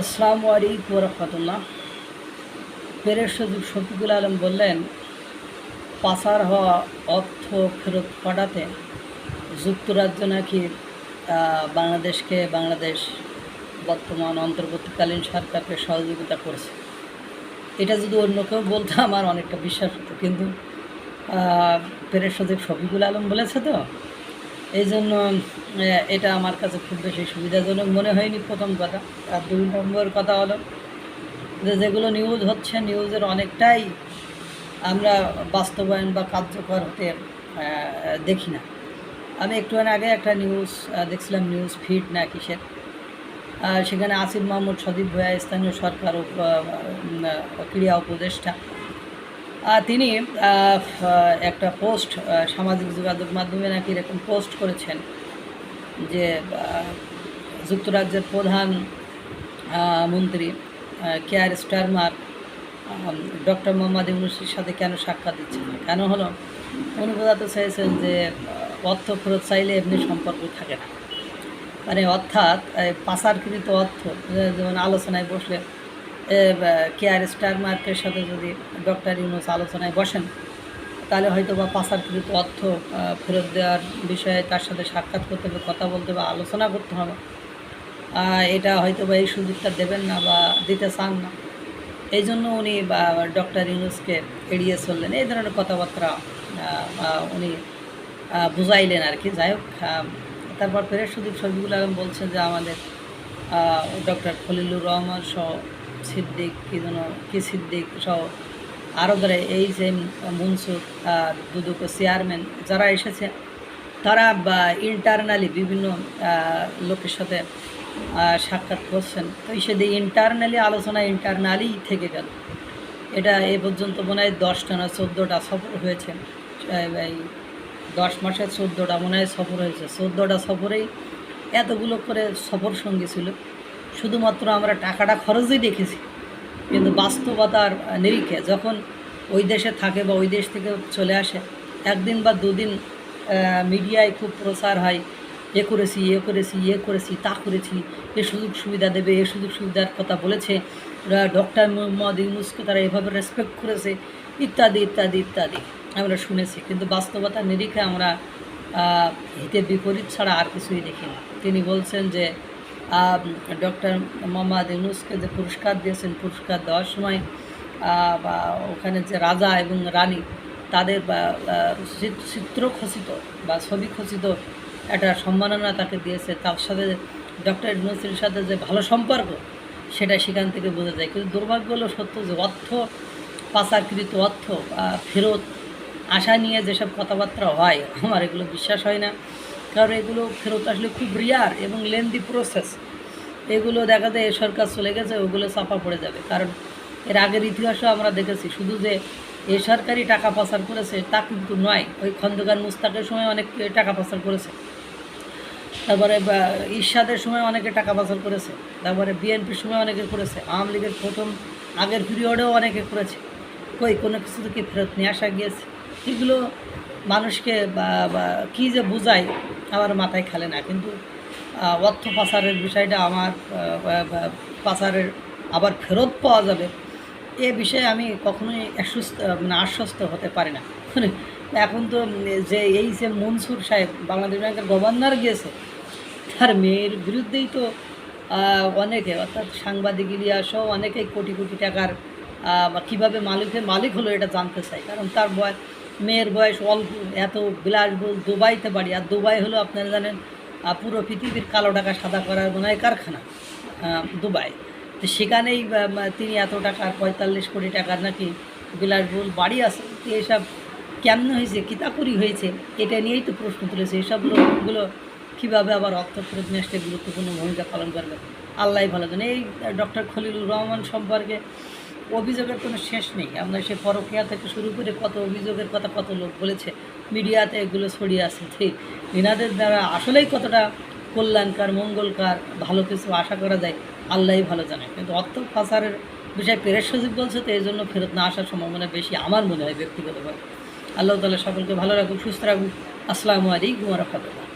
আসসালামু আলাইকুম রহমতুল্লাহ পেরের সচিব শফিকুল আলম বললেন, পাচার হওয়া অর্থ ফেরত পাঠাতে যুক্তরাজ্য নাকি বাংলাদেশকে বাংলাদেশ বর্তমান অন্তর্বর্তীকালীন সরকারকে সহযোগিতা করছে। এটা যদি অন্য কেউ বলতো, আমার অনেকটা বিশ্বাস হতো। কিন্তু পেরের সচিব শফিকুল আলম বলেছে তো এই জন্য এটা আমার কাছে খুব বেশি সুবিধাজনক মনে হয়নি প্রথম কথা। আর দুই নম্বর কথা হলো যে, যেগুলো নিউজ হচ্ছে নিউজের অনেকটাই আমরা বাস্তবায়ন বা কার্যকর হতে দেখি না। আমি একটুখানি আগে একটা নিউজ দেখছিলাম নিউজ ফিড না কিসের? সেখানে আসিফ মাহমুদ সদীপ ভূয়া স্থানীয় সরকার ক্রীড়া উপদেষ্টা তিনি একটা পোস্ট সামাজিক যোগাযোগ মাধ্যমে নাকি এরকম পোস্ট করেছেন যে যুক্তরাজ্যের প্রধান মন্ত্রী কেয়ার স্টারমার ডক্টর মোহাম্মদ ইউনুসের সাথে কেন সাক্ষাৎ দিচ্ছেন না? কেন হলো? উনি বোঝাতে চাইছেন যে অর্থ ফেরত চাইলে এমনি সম্পর্ক থাকে না। মানে অর্থাৎ পাচারকৃত অর্থ যেমন আলোচনায় বসলে কেয়ার স্টার মার্কের সাথে যদি ডক্টর ইউনুস আলোচনায় বসেন, তাহলে হয়তো বা পাচারকৃত অর্থ ফেরত দেওয়ার বিষয়ে তার সাথে সাক্ষাৎ করতে হবে, কথা বলতে হবে, আলোচনা করতে হবে। এটা হয়তো বা এই সুযোগটা দেবেন না বা দিতে চান না। এই জন্য উনি বা ডক্টর ইউনুসকে এড়িয়ে চললেন, এই ধরনের কথাবার্তা উনি বুঝাইলেন আর কি। যাই হোক তারপর ফেরের সুদীপ শফিকুল আলম বলছেন যে আমাদের ডক্টর খলিলুর রহমান সহ সিদ্দিক, কি যেন, কি সিদ্দিক সহ আরও ধরে এই যে মুনসুর আর দুদুকো চেয়ারম্যান যারা এসেছে, তারা বা ইন্টারনালি বিভিন্ন লোকের সাথে সাক্ষাৎ করছেন। তো সেদিকে ইন্টারনালি আলোচনা ইন্টারনালি থেকে গেল। এটা এ পর্যন্ত মনে হয় দশটা না চোদ্দোটা সফর হয়েছে। এই- দশ মাসে চোদ্দোটা মনে হয় সফর হয়েছে। চোদ্দোটা সফরেই এতগুলো করে সফর সঙ্গী ছিল। শুধুমাত্র আমরা টাকাটা খরচই দেখেছি, কিন্তু বাস্তবতার নিরিখে যখন ওই দেশে থাকে বা ওই দেশ থেকে চলে আসে, একদিন বা দুদিন মিডিয়ায় খুব প্রচার হয়, এ করেছি এ করেছি এ করেছি, তা করেছি, এ সুযোগ সুবিধা দেবে, এ সুযোগ সুবিধার কথা বলেছে ডক্টর মোহাম্মদ ইউনুসকে তারা এভাবে রেসপেক্ট করেছে, ইত্যাদি ইত্যাদি ইত্যাদি আমরা শুনেছি, কিন্তু বাস্তবতার নিরিখে আমরা হিতে বিপরীত ছাড়া আর কিছুই দেখি না। তিনি বলছেন যে ডক্টর মোহাম্মদ ইউনুসকে যে পুরস্কার দিয়েছেন, পুরস্কার দেওয়ার সময় বা ওখানে যে রাজা এবং রানী, তাদের চিত্র খচিত বা ছবি খচিত একটা সম্মাননা তাকে দিয়েছে। তার সাথে ডক্টর ইউনুসের সাথে যে ভালো সম্পর্ক, সেটা সেখান থেকে বোঝা যায়। কিন্তু দুর্ভাগ্য হলো সত্য যে অর্থ, পাচারকৃত অর্থ ফেরত, আশা নিয়ে যেসব কথাবার্তা হয়, আমার এগুলো বিশ্বাস হয় না। কারণ এগুলো ফেরত আসলে খুব রিয়ার এবং লেন্দি প্রসেস এগুলো দেখা যায় সরকার চলে গেছে, ওগুলো চাপা পড়ে যাবে। কারণ এর আগের ইতিহাসও আমরা দেখেছি, শুধু যে এ সরকারি টাকা পাচার করেছে তা কিন্তু নয়, ওই খন্দকার মুস্তাকের সময় অনেক টাকা পাচার করেছে। তারপরে ঈর্ষাদের সময় অনেকে টাকা পাচার করেছে। তারপরে বিএনপির সময় অনেকে করেছে। আওয়ামী লীগের প্রথম আগের পিরিয়ডেও অনেকে করেছে। কই, কোনো কিছু থেকে ফেরত নিয়ে আসা গিয়েছে? এগুলো মানুষকে বা কী যে বোঝায় আমার মাথায় খেলে না। কিন্তু অর্থ পাচারের বিষয়টা আমার পাচারের আবার ফেরত পাওয়া যাবে, এ বিষয়ে আমি কখনোই আশ্বস্ত মানে আশ্বস্ত হতে পারি না। এখন তো যে এই যে মনসুর সাহেব, বাংলাদেশ ব্যাংকের গভর্নর গিয়েছে, তার মেয়ের বিরুদ্ধেই তো অনেকে, অর্থাৎ সাংবাদিক সহ অনেকেই কোটি কোটি টাকার কীভাবে মালিকের মালিক হলো এটা জানতে চাই। কারণ তার বয়স মেয়ের বয়স অল্প, এত বিলাসবহুল দুবাইতে বাড়ি। আর দুবাই হলো আপনারা জানেন পুরো পৃথিবীর কালো টাকা সাদা করার হয় কারখানা দুবাই। তো সেখানেই তিনি এত টাকার পঁয়তাল্লিশ কোটি টাকার নাকি বিলাসবহুল বাড়ি আছে। এসব কেমন হয়েছে, কিতাকুরি হয়েছে, এটা নিয়েই তো প্রশ্ন তুলেছে। এসব লোকগুলো কীভাবে আবার অর্থ আসতে গুরুত্বপূর্ণ ভূমিকা পালন করবে? আল্লাহ ভালো জানে। এই ডক্টর খলিলুর রহমান সম্পর্কে অভিযোগের কোনো শেষ নেই। আমরা সে পরকিয়া থেকে শুরু করে কত অভিযোগের কথা কত লোক বলেছে, মিডিয়াতে এগুলো ছড়িয়ে আছে। ঠিক এনাদের দ্বারা আসলেই কতটা কল্যাণকার, মঙ্গলকার, ভালো কিছু আশা করা যায়, আল্লাহই ভালো জানে। কিন্তু অর্থ পাচারের বিষয়ে পেরের সচিব বলছে তো এই জন্য ফেরত না আসার সম্ভাবনা বেশি আমার মনে হয় ব্যক্তিগতভাবে। আল্লাহ তালা সকলকে ভালো রাখুক, সুস্থ রাখুক। আসসালামু আলাইকুম রহমতুল্লাহ।